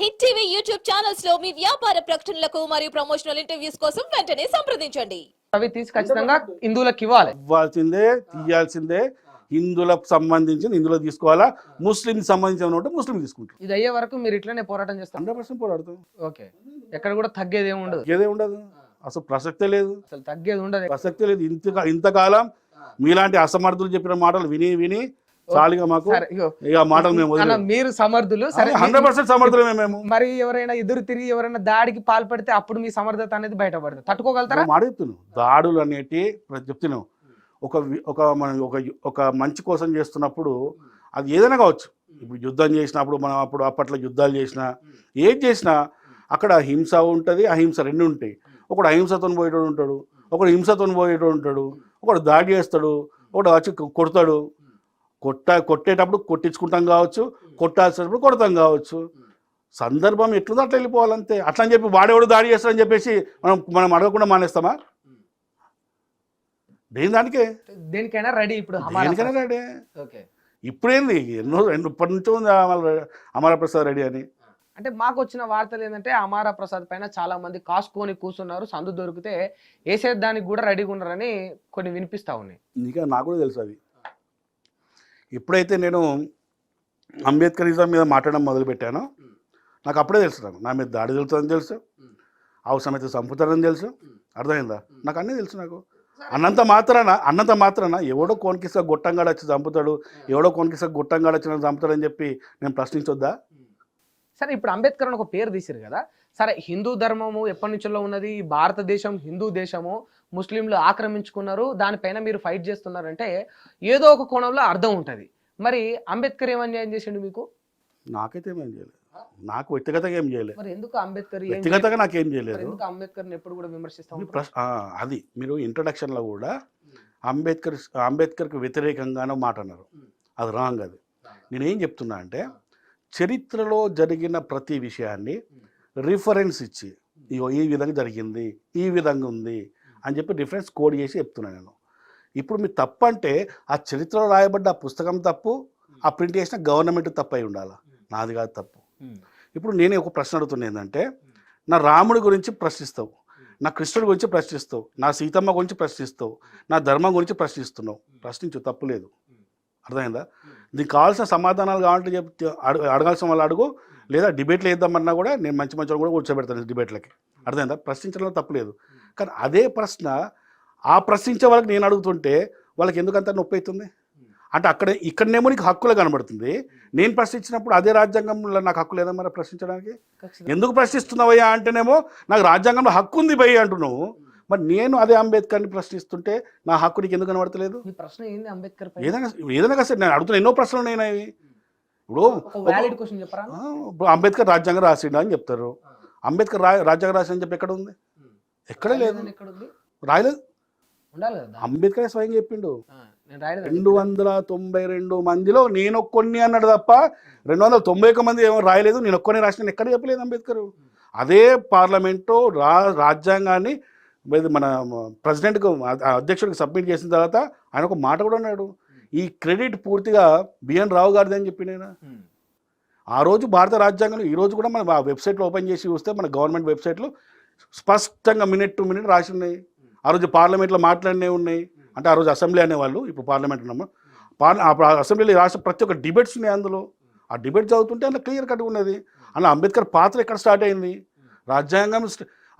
Hit TV YouTube ఛానల్స్లో మీ వ్యాపార ప్రకటనలకు మరియు ప్రమోషనల్ ఇంటర్వ్యూస్ కోసం వెంటనే సంప్రదించండి. అవి తీసి ఖచ్చితంగా హిందువులకు ఇవ్వాలి. ఇవ్వాల్సిందే తీయాల్సిందే. హిందువులకు సంబంధించిన హిందువులు తీసుకోవాలా? ముస్లిం సంబంధించిన ఉంటే ముస్లిం తీసుకుంటారు. ఇది అయ్యే వరకు మీరు ఇట్లనే పోరాటం చేస్తారు. హండ్రెడ్ పర్సెంట్ పోరాడతాం. ఓకే. ఎక్కడ కూడా తగ్గేది ఏమి ఉండదు. ఏదే ఉండదు. అసలు ప్రసక్తే లేదు. అసలు తగ్గేది ఉండదు. ప్రసక్తే లేదు. ఇంత ఇంతకాలం మీలాంటి అసమర్థులు చెప్పిన మాటలు విని విని చాలుగా మాకు. ఇక మాటలు మేము మీరు సమర్థులు సరే హండ్రెడ్ పర్సెంట్ సమర్థులమే మేము. మరి ఎవరైనా ఎదురు తిరిగి ఎవరైనా దాడికి పాల్పడితే అప్పుడు మీ సమర్థత అనేది బయటపడుతుంది తట్టుకోగలుగుతారా? చెప్తున్నాం దాడులు అనేటి చెప్తున్నాం. ఒక ఒక మన ఒక ఒక మంచి కోసం చేస్తున్నప్పుడు అది ఏదైనా కావచ్చు. ఇప్పుడు యుద్ధం చేసినప్పుడు మనం అప్పుడు అప్పట్లో యుద్ధాలు చేసినా ఏది చేసినా అక్కడ హింస ఉంటుంది అహింస రెండు ఉంటాయి. ఒకడు అహింసతో పోయేటోడు ఉంటాడు ఒకడు హింసతో పోయేటోడు ఉంటాడు ఒకడు దాడి చేస్తాడు ఒకడు వచ్చి కొడతాడు కొట్ట కొట్టేటప్పుడు కొట్టించుకుంటాం కావచ్చు కొట్టాల్సినప్పుడు కొడతాం కావచ్చు. సందర్భం ఎట్లుందో అట్లా వెళ్ళిపోవాలంతే అట్లా అని చెప్పి వాడేవాడు దాడి చేస్తాడని చెప్పేసి మనం మనం అడగకుండా మానేస్తామా? దేని దానికే? దేనికైనా రెడీ ఇప్పుడు దేనికైనా రెడీ. ఓకే. ఇప్పుడేంది? ఎన్నో రెండు ఇప్పటి నుంచో ఉంది అమర అమర ప్రసాద్ రెడీ అని. అంటే మాకు వచ్చిన వార్తలు ఏంటంటే అమారా ప్రసాద్ పైన చాలా మంది కాసుకొని కూర్చున్నారు. సందు దొరికితే వేసేదానికి కూడా రెడీగా ఉన్నారని కొన్ని వినిపిస్తా ఉన్నాయి. ఇంకా నాకు కూడా తెలుసు అది ఎప్పుడైతే నేను అంబేద్కరిజం మీద మాట్లాడడం మొదలుపెట్టానో. నాకు అప్పుడే తెలుసు నాకు. నా మీద దాడి జరుగుతుందని తెలుసు. అవసరమైతే చంపుతారని తెలుసు. అర్థమైందా? నాకు అన్నీ తెలుసు నాకు. అన్నంత మాత్రాన అన్నంత మాత్రాన ఎవడో కొనికిస్తా గొట్టంగాడు వచ్చి చంపుతాడు ఎవడో కొనికిస్తా గొట్టంగాడు వచ్చి నన్ను చంపుతాడని చెప్పి నేను ప్రశ్నించొద్దా? సరే ఇప్పుడు అంబేద్కర్ అని ఒక పేరు తీసారు కదా. సరే హిందూ ధర్మము ఎప్పటి నుంచో ఉన్నది? ఈ భారతదేశం హిందూ దేశము. ముస్లింలు ఆక్రమించుకున్నారు దానిపైన మీరు ఫైట్ చేస్తున్నారంటే ఏదో ఒక కోణంలో అర్థం ఉంటుంది. మరి అంబేద్కర్ ఏం అన్యాయం చేసిండు మీకు? నాకైతే ఏం చేయలేదు. నాకు వ్యక్తిగతంగా ఏం చేయలేదు. మరి ఎందుకు అంబేద్కర్ ఏం వ్యక్తిగతంగా నాకేం చేయలేదు. ఎందుకు అంబేద్కర్ని ఎప్పుడు కూడా విమర్శిస్తా అది మీరు ఇంట్రడక్షన్లో కూడా అంబేద్కర్ అంబేద్కర్కి వ్యతిరేకంగానే మాట అన్నారు. అది రాంగ్ అది. నేనేం చెప్తున్నా అంటే చరిత్రలో జరిగిన ప్రతి విషయాన్ని రిఫరెన్స్ ఇచ్చి ఇగో ఈ విధంగా జరిగింది ఈ విధంగా ఉంది అని చెప్పి రిఫరెన్స్ కోడ్ చేసి చెప్తున్నాను నేను. ఇప్పుడు మీరు తప్పు అంటే ఆ చరిత్రలో రాయబడ్డ ఆ పుస్తకం తప్పు ఆ ప్రింట్ చేసిన గవర్నమెంట్ తప్పు అయి ఉండాలి? నాది కాదు తప్పు. ఇప్పుడు నేనే ఒక ప్రశ్న అడుగుతున్నా ఏంటంటే నా రాముడి గురించి ప్రశ్నిస్తావు నా కృష్ణుడి గురించి ప్రశ్నిస్తావు నా సీతమ్మ గురించి ప్రశ్నిస్తావు నా ధర్మం గురించి ప్రశ్నిస్తున్నావు. ప్రశ్నించు తప్పులేదు అర్థమైందా? దీనికి కావాల్సిన సమాధానాలు కావాలంటే చెప్తే అడగ అడగాల్సిన వాళ్ళు అడుగు లేదా డిబేట్లు వేద్దామన్నా కూడా నేను మంచి మంచి కూడా కూర్చోబెడతాను డిబేట్లకి. అర్థమైందా? ప్రశ్నించడంలో తప్పులేదు కానీ అదే ప్రశ్న ఆ ప్రశ్నించే వాళ్ళకి నేను అడుగుతుంటే వాళ్ళకి ఎందుకు అంత నొప్పి అవుతుంది? అంటే అక్కడ ఇక్కడనేమో నీకు హక్కులు కనబడుతుంది. నేను ప్రశ్నించినప్పుడు అదే రాజ్యాంగంలో నాకు హక్కు లేదా మరి ప్రశ్నించడానికి. ఎందుకు ప్రశ్నిస్తున్నావయ్యా అంటేనేమో నాకు రాజ్యాంగంలో హక్కు ఉంది భయ్య అంటున్నావు. మరి నేను అదే అంబేద్కర్ని ప్రశ్నిస్తుంటే నా హక్కు నీకు ఎందుకు కనబడతలేదు? ప్రశ్న ఏంది అంబేద్కర్ ఏదైనా ఏదైనా కదా సార్ నేను అడుగుతున్న ఎన్నో ప్రశ్నలు ఉన్నాయి నావి. ఇప్పుడు అంబేద్కర్ రాజ్యాంగం రాసిండు అని చెప్తారు. అంబేద్కర్ రాజ్యాంగం రాసి అని చెప్పి ఎక్కడ ఉంది? ఎక్కడే లేదు. రాయలేదు. అంబేద్కర్ స్వయం చెప్పిండు. రెండు వందల తొంభై రెండు మందిలో నేను ఒక్కొన్ని అన్నాడు తప్ప రెండు వందల తొంభై ఒక్క మంది ఏమో రాయలేదు. నేను ఒక్కొని రాసిన ఎక్కడ చెప్పలేదు అంబేద్కర్. అదే పార్లమెంటు రా రాజ్యాంగాన్ని మన ప్రెసిడెంట్కు అధ్యక్షుడికి సబ్మిట్ చేసిన తర్వాత ఆయన ఒక మాట కూడా అన్నాడు. ఈ క్రెడిట్ పూర్తిగా బిఎన్ రావు గారిది అని చెప్పి నేను. ఆ రోజు భారత రాజ్యాంగంలో ఈ రోజు కూడా మన వెబ్సైట్లో ఓపెన్ చేసి చూస్తే మన గవర్నమెంట్ వెబ్సైట్లో స్పష్టంగా మినిట్ టు మినిట్ రాసి ఉన్నాయి. ఆ రోజు పార్లమెంట్లో మాట్లాడినే ఉన్నాయి. అంటే ఆ రోజు అసెంబ్లీ అనేవాళ్ళు ఇప్పుడు పార్లమెంట్ ఉన్నాము పార్ల అప్పుడు ఆ అసెంబ్లీలో రాష్ట్ర ప్రతి ఒక్క డిబేట్స్ ఉన్నాయి అందులో. ఆ డిబేట్ చదువుతుంటే అందులో క్లియర్ కట్గా ఉన్నది. అలా అంబేద్కర్ పాత్ర ఎక్కడ స్టార్ట్ అయింది? రాజ్యాంగం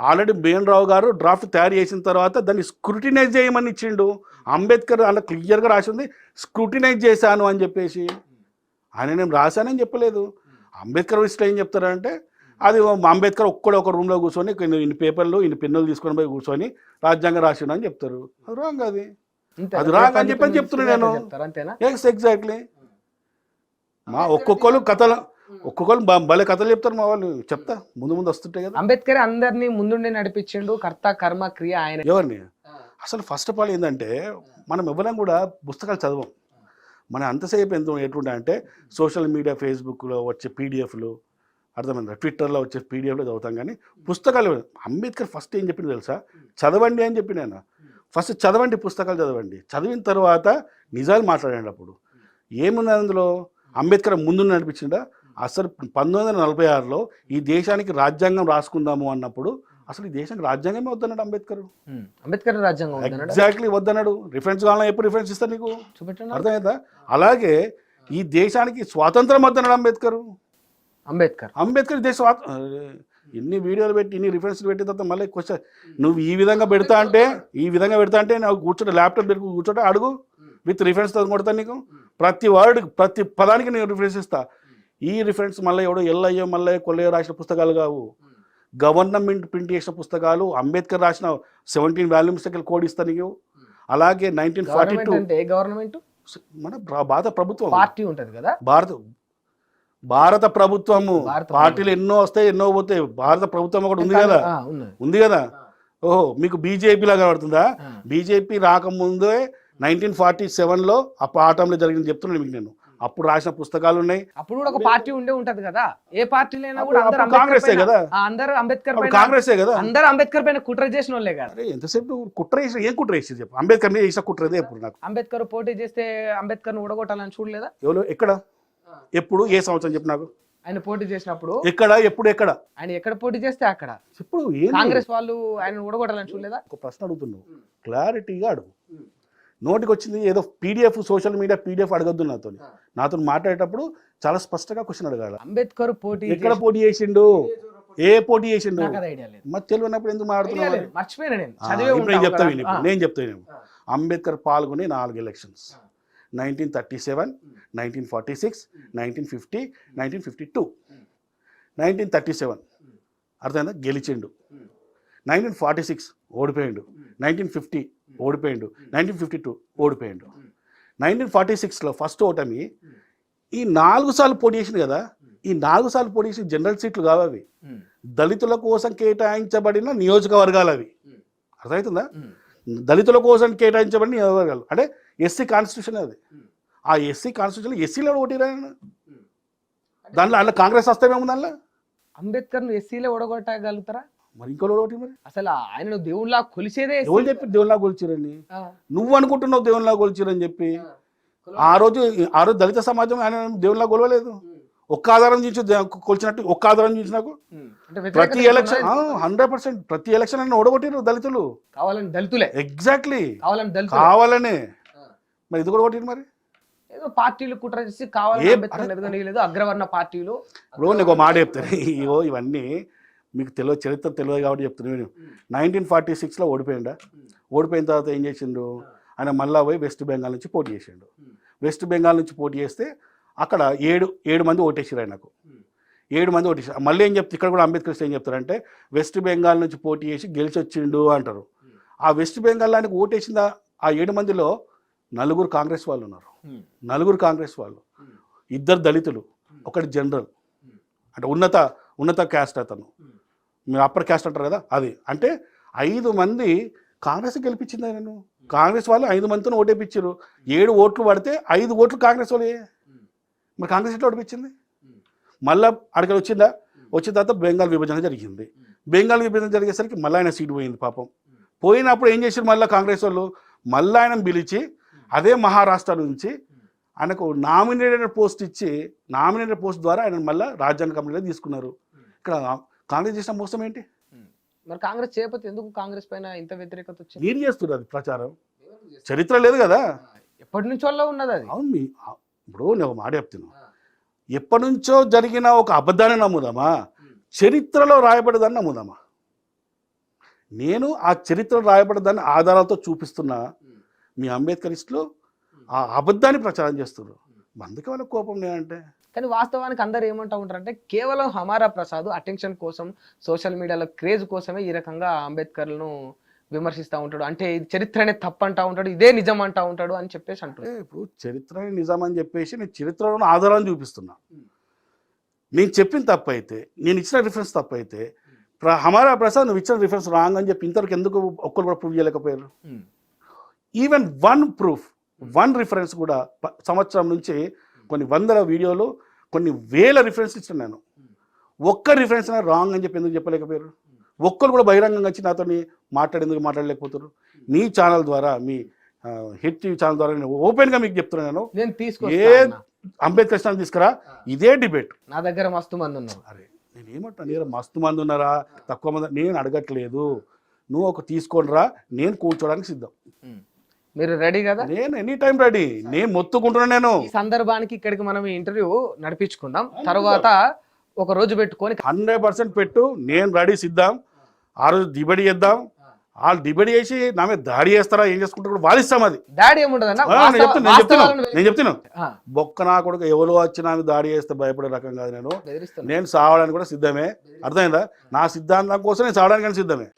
ఆల్రెడీ బిఎన్ రావు గారు డ్రాఫ్ట్ తయారు చేసిన తర్వాత దాన్ని స్క్రూటినైజ్ చేయమని ఇచ్చిండు. అంబేద్కర్ అలా క్లియర్గా రాసింది స్క్రూటినైజ్ చేశాను అని చెప్పేసి. ఆయన నేను రాశానని చెప్పలేదు. అంబేద్కర్ విషయంలో ఏం చెప్తారంటే అది అంబేద్కర్ ఒక్కడే ఒక రూమ్లో కూర్చొని ఇన్ని పేపర్లు ఇన్ని పెన్నులు తీసుకొని పోయి కూర్చొని రాజ్యాంగం రాసిండు అని చెప్తారు. అది రాంగ్ అది. అది రాంగ్ అని చెప్పని చెప్తున్నా నేను. ఎస్ ఎగ్జాక్ట్లీ మా ఒక్కొక్కరు కథలు ఒక్కొక్కరు భలే కథలు చెప్తారు మా వాళ్ళు. చెప్తా ముందు ముందు వస్తుంటాయి కదా. అంబేద్కర్ అందరినీ ముందుండి నడిపించిండు కర్త కర్మ క్రియ ఆయన. ఎవరిని? అసలు ఫస్ట్ ఆఫ్ ఆల్ ఏంటంటే మనం ఎవరం కూడా పుస్తకాలు చదవం. మన అంతసేపు ఎంత ఎటువంటి అంటే సోషల్ మీడియా ఫేస్బుక్లో వచ్చే పీడిఎఫ్లు అర్థమైందా? ట్విట్టర్లో వచ్చే పీడిఎఫ్లో చదువుతాం కానీ పుస్తకాలు అంబేద్కర్ ఫస్ట్ ఏం చెప్పింది తెలుసా? చదవండి అని చెప్పి నేను ఫస్ట్ చదవండి పుస్తకాలు చదవండి. చదివిన తర్వాత నిజాలు మాట్లాడండి అప్పుడు ఏమున్నది అందులో? అంబేద్కర్ ముందు నడిపించిండా? అసలు పంతొమ్మిది వందల నలభై ఆరులో ఈ దేశానికి రాజ్యాంగం రాసుకుందాము అన్నప్పుడు అసలు ఈ దేశానికి రాజ్యాంగమే వద్దన్నాడు అంబేద్కర్. అంబేద్కర్ రాజ్యాంగం ఎగ్జాక్ట్లీ వద్దన్నాడు. రిఫరెన్స్ కావాలన్నా ఎప్పుడు రిఫరెన్స్ ఇస్తా నీకు. అర్థమైందా? అలాగే ఈ దేశానికి స్వాతంత్రం వద్దన్నాడు అంబేద్కర్. అంబేద్కర్. అంబేద్కర్ దేశ ఇన్ని వీడియోలు పెట్టి ఇన్ని రిఫరెన్స్లు పెట్టిన తర్వాత మళ్ళీ క్వశ్చన్ నువ్వు ఈ విధంగా పెడతా అంటే ఈ విధంగా పెడతా అంటే నాకు కూర్చోట ల్యాప్టాప్ పెట్టుకు కూర్చోట అడుగు. విత్ రిఫరెన్స్ కొడతా నీకు. ప్రతి వర్డ్ ప్రతి పదానికి నేను రిఫరెన్స్ ఇస్తా. ఈ రిఫరెన్స్ మళ్ళీ ఎవడో ఎల్లయ్యో మల్లయ్య కొల్లయ్య రాసిన పుస్తకాలు కావు. గవర్నమెంట్ ప్రింట్ చేసిన పుస్తకాలు అంబేద్కర్ రాసిన సెవెంటీన్ వాల్యూమ్స్ దగ్గర కోడ్ ఇస్తా నీకు. అలాగే నైన్టీన్ ఫార్టీ టూ గవర్నమెంట్? మన భారత ప్రభుత్వం. పార్టీ ఉంటది కదా? భారత భారత ప్రభుత్వము. పార్టీలు ఎన్నో వస్తాయి ఎన్నో పోతాయి. భారత ప్రభుత్వం ఒకటి ఉంది కదా? ఉంది. కదా? ఓహో మీకు బీజేపీ లాగా పడుతుందా ఆ. బీజేపీ రాకముందే నైన్టీన్ ఫార్టీ సెవెన్లో ఆ పాఠంలో జరిగింది చెప్తున్నాను మీకు నేను. అప్పుడు రాసిన పుస్తకాలు ఉన్నాయి. అప్పుడు కూడా ఒక పార్టీ ఉండే ఉంటది కదా? ఏ కూడా అందరూ అంబేద్కర్ కాంగ్రెసే కదా. అందరూ అంబేద్కర్ కాంగ్రెసే కదా? అందరూ అంబేద్కర్ పైన కుట్ర చేసిన వాళ్ళే కదా? ఎంతసేపు కుట్ర వేసి ఏం కుట్ర వేసి చెప్పు? అంబేద్కర్ మీద చేసిన కుట్ర ఇదే ఇప్పుడు నాకు. అంబేద్కర్ పోటీ చేస్తే అంబేద్కర్ను ఊడగొట్టాలని చూడలేదా? ఎవరు? ఎక్కడ? ఎప్పుడు? ఏ సంవత్సరం చెప్పు నాకు. ఆయన పోటీ చేసినప్పుడు ఎక్కడ? ఎప్పుడు ఎక్కడ? ఆయన ఎక్కడ పోటీ చేస్తే అక్కడ. ఇప్పుడు కాంగ్రెస్ వాళ్ళు ఆయన ఊడగొట్టాలని చూడలేదా? ఒక ప్రశ్న అడుగుతున్నావు. క్లారిటీగా అడుగు. నోటికి వచ్చింది ఏదో పీడిఎఫ్ సోషల్ మీడియా పీడిఎఫ్ అడగద్దు నాతో నాతో మాట్లాడేటప్పుడు చాలా స్పష్టంగా క్వశ్చన్ అడగాల. అంబేద్కర్ పోటీ ఎక్కడ పోటీ చేసిండు? ఏ పోటీ చేసిండు? మరి తెలియనప్పుడు ఎందుకు మాట్లాడుతున్నావు మర్చిపోయినా నేను. చెప్తా. నేను చెప్తా విను. అంబేద్కర్ పాల్గొని నాలుగు elections nineteen thirty seven nineteen forty six nineteen fifty nineteen fifty two. Nineteen thirty seven. అర్థమైందా? గెలిచిండు. నైన్టీన్ ఫార్టీ సిక్స్ ఓడిపోయిండు. నైన్టీన్ ఫిఫ్టీ ఓడిపోయిండు. నైన్టీన్ ఫిఫ్టీ టూ ఓడిపోయిండు. నైన్టీన్ ఫార్టీ సిక్స్లో ఫస్ట్ ఓటమి ఈ నాలుగు సార్లు పోటీ చేసింది కదా? ఈ నాలుగు సార్లు పోటీ చేసిన జనరల్ సీట్లు కావు అవి. దళితుల కోసం కేటాయించబడిన నియోజకవర్గాలు అవి. అర్థమవుతుందా దళితుల కోసం కేటాయించబడిన నియోజకవర్గాలు. అంటే ఎస్సీ కాన్స్టిట్యూషన్ అది. ఆ ఎస్సీ కాన్స్టిట్యూషన్ ఎస్సీలో ఓటీరా దాంట్లో అందులో కాంగ్రెస్ వస్తామేమో దాంట్లో? అంబేద్కర్ ఎస్సీలో ఓడగొట్టగలుగుతారా? మరి ఇంకో ఓటీ మరి? అసలు ఆయనను దేవుళ్ళ కొలిసేదే. ఎవరు చెప్పి దేవునిలా కొలిచిరని నువ్వు అనుకుంటున్నావు దేవునిలా కొలిచిరని చెప్పి. ఆ. రోజు ఆ రోజు దళిత సమాజం ఆయన దేవునిలా కొలవలేదు. ఒక్క ఆధారం చూసి కొలిచినట్టు ఒక్క ఆధారం చూసి నాకు ప్రతి ఎలక్షన్? హండ్రెడ్ పర్సెంట్ ప్రతి ఎలక్షన్ అని ఓడగొట్టిరు దళితులు. కావాలని దళితులే. ఎగ్జాక్ట్లీ. కావాలని కావాలనే. మరి ఇది కూడా కొట్టిరు మరి? ఏదో పార్టీలు కుట్ర చేసి కావాలని అరే- ఎదగనీయలేదు అగ్రవర్ణ పార్టీలు. ఇప్పుడు నీకు మాట చెప్తాను ఇగో ఇవన్నీ మీకు తెలియదు చరిత్ర తెలియదు కాబట్టి చెప్తున్నాను నేను నైన్టీన్ ఫార్టీ సిక్స్లో ఓడిపోయిండా? ఓడిపోయిన తర్వాత ఏం చేసిండు? ఆయన మళ్ళా పోయి వెస్ట్ బెంగాల్ నుంచి పోటీ చేసిండు. వెస్ట్ బెంగాల్ నుంచి పోటీ చేస్తే అక్కడ ఏడు ఏడు మంది ఓటేసారు ఆయనకు. ఏడు మంది ఓటేసారు మళ్ళీ ఏం చెప్తారు ఇక్కడ కూడా అంబేద్కర్ ఏం చెప్తారంటే వెస్ట్ బెంగాల్ నుంచి పోటీ చేసి గెలిచి వచ్చిండు అంటారు ఆ వెస్ట్ బెంగాల్ ఆయనకు ఓటేసిన ఆ ఏడు మందిలో నలుగురు కాంగ్రెస్ వాళ్ళు ఉన్నారు. నలుగురు కాంగ్రెస్ వాళ్ళు. ఇద్దరు దళితులు ఒకటి జనరల్. అంటే ఉన్నత ఉన్నత క్యాస్ట్ అతను. మీరు అప్పర్ క్యాస్ట్ అంటారు కదా అది. అంటే ఐదు మంది కాంగ్రెస్ గెలిపించింది ఆయనను కాంగ్రెస్ వాళ్ళు ఐదు మందితో ఓటేపించారు ఏడు ఓట్లు పడితే ఐదు ఓట్లు కాంగ్రెస్ వాళ్ళే మరి కాంగ్రెస్ ఎట్లా ఓడిపించింది మళ్ళా అక్కడికి వచ్చిందా? వచ్చిన తర్వాత బెంగాల్ విభజన జరిగింది. బెంగాల్ విభజన జరిగేసరికి మళ్ళీ ఆయన సీటు పోయింది పాపం. పోయినప్పుడు ఏం చేశారు మళ్ళీ కాంగ్రెస్ వాళ్ళు? మళ్ళీ ఆయన పిలిచి అదే మహారాష్ట్ర నుంచి ఆయనకు నామినేటెడ్ పోస్ట్ ఇచ్చి నామినేటెడ్ పోస్ట్ ద్వారా ఆయన మళ్ళీ రాజ్యాంగ కమిటీలో తీసుకున్నారు. ఇక్కడ కాంగ్రెస్ చేసిన మోసం ఏంటి? మరి కాంగ్రెస్ చేయకపోతే ఎందుకు కాంగ్రెస్ పైన ఇంత వ్యతిరేకత వచ్చింది? మీరు చేస్తున్నారు అది ప్రచారం. చరిత్ర లేదు కదా. ఎప్పటి నుంచో ఉన్నది అది. అవును మీ ఇప్పుడు నేను ఒక మాట చెప్తున్నాను ఎప్పటి నుంచో జరిగిన ఒక అబద్ధాన్ని నమ్ముదామా? చరిత్రలో రాయబడదాన్ని నమ్ముదామా? నేను ఆ చరిత్రలో రాయబడదాన్ని ఆధారాలతో చూపిస్తున్నా. మీ అంబేద్కరిస్టులు ఆ అబద్ధాన్ని ప్రచారం చేస్తున్నారు. అందుకే వాళ్ళ కోపం నేనంటే కానీ వాస్తవానికి అందరు ఏమంటా ఉంటారంటే కేవలం హమారా ప్రసాద్ అటెన్షన్ కోసం సోషల్ మీడియాలో క్రేజ్ కోసమే ఈ రకంగా అంబేద్కర్లను విమర్శిస్తూ ఉంటాడు. అంటే ఇది చరిత్రనే తప్పు అంటా ఉంటాడు ఇదే నిజం అంటా ఉంటాడు అని చెప్పేసి అంటాడు అంటే ఇప్పుడు చరిత్ర నిజం అని చెప్పేసి నేను చరిత్రలో ఆధారాలను చూపిస్తున్నా. నేను చెప్పిన తప్పు అయితే నేను ఇచ్చిన రిఫరెన్స్ తప్పు అయితే ప్ర హమారా ప్రసాద్ నువ్వు ఇచ్చిన రిఫరెన్స్ రాంగ్ అని చెప్పి ఇంతవరకు ఎందుకు ఒక్కరు కూడా ప్రూవ్ చేయలేకపోయారు? Even one proof one reference కూడా సంవత్సరం నుంచి కొన్ని వందల వీడియోలు కొన్ని వేల రిఫరెన్స్ ఇచ్చిన నేను ఒక్క రిఫరెన్స్ రాంగ్ అని చెప్పి ఎందుకు చెప్పలేకపోయారు? ఒక్కరు కూడా బహిరంగంగా వచ్చి నాతో మాట్లాడేందుకు మాట్లాడలేకపోతారు మీ ఛానల్ ద్వారా మీ హిట్ టీవీ ఛానల్ ద్వారా నేను ఓపెన్గా మీకు చెప్తున్నాను నేను. ఏ తీసుకొస్తా అంబేద్కర్ స్థానం తీసుకురా ఇదే డిబేట్ నా దగ్గర మస్తు మంది ఉన్నారు. అరే నేను ఏమంటా నేను మస్తు మంది ఉన్నారా? తక్కువ మంది నేను అడగట్లేదు. నువ్వు ఒక తీసుకొని రా నేను కూర్చోడానికి సిద్ధం. మీరు రెడీ కదా? నేను ఎనీ టైం రెడీ నేను మొత్తుకుంటున్నా నేను. ఈ సందర్భానికి ఇక్కడికి మనం ఇంటర్వ్యూ నడిపించుకుందాం. తర్వాత ఒక రోజు పెట్టుకొని హండ్రెడ్ పర్సెంట్ పెట్టు. నేను రెడీ సిద్ధం. ఆ రోజు డిబేట్ చేద్దాం. వాళ్ళు డిబేట్ చేసి నా మీద దాడి చేస్తారా ఏం చేసుకుంటారు కూడా వాదిస్తాం అది. డాడీ ఏముండదన్న? ఆ, నేను చెప్తున్నా నేను చెప్తున్నా. నేను చెప్తున్నా. ఆ, బొక్క నా కొడుకు ఎవరో వచ్చి నా మీద దాడి చేస్తే భయపడే రకం కాదు నేను. నేను సావడానికి కూడా సిద్ధమే. అర్థమైందా? నా సిద్ధాంతం కోసం నేను సావడానికి సిద్ధమే.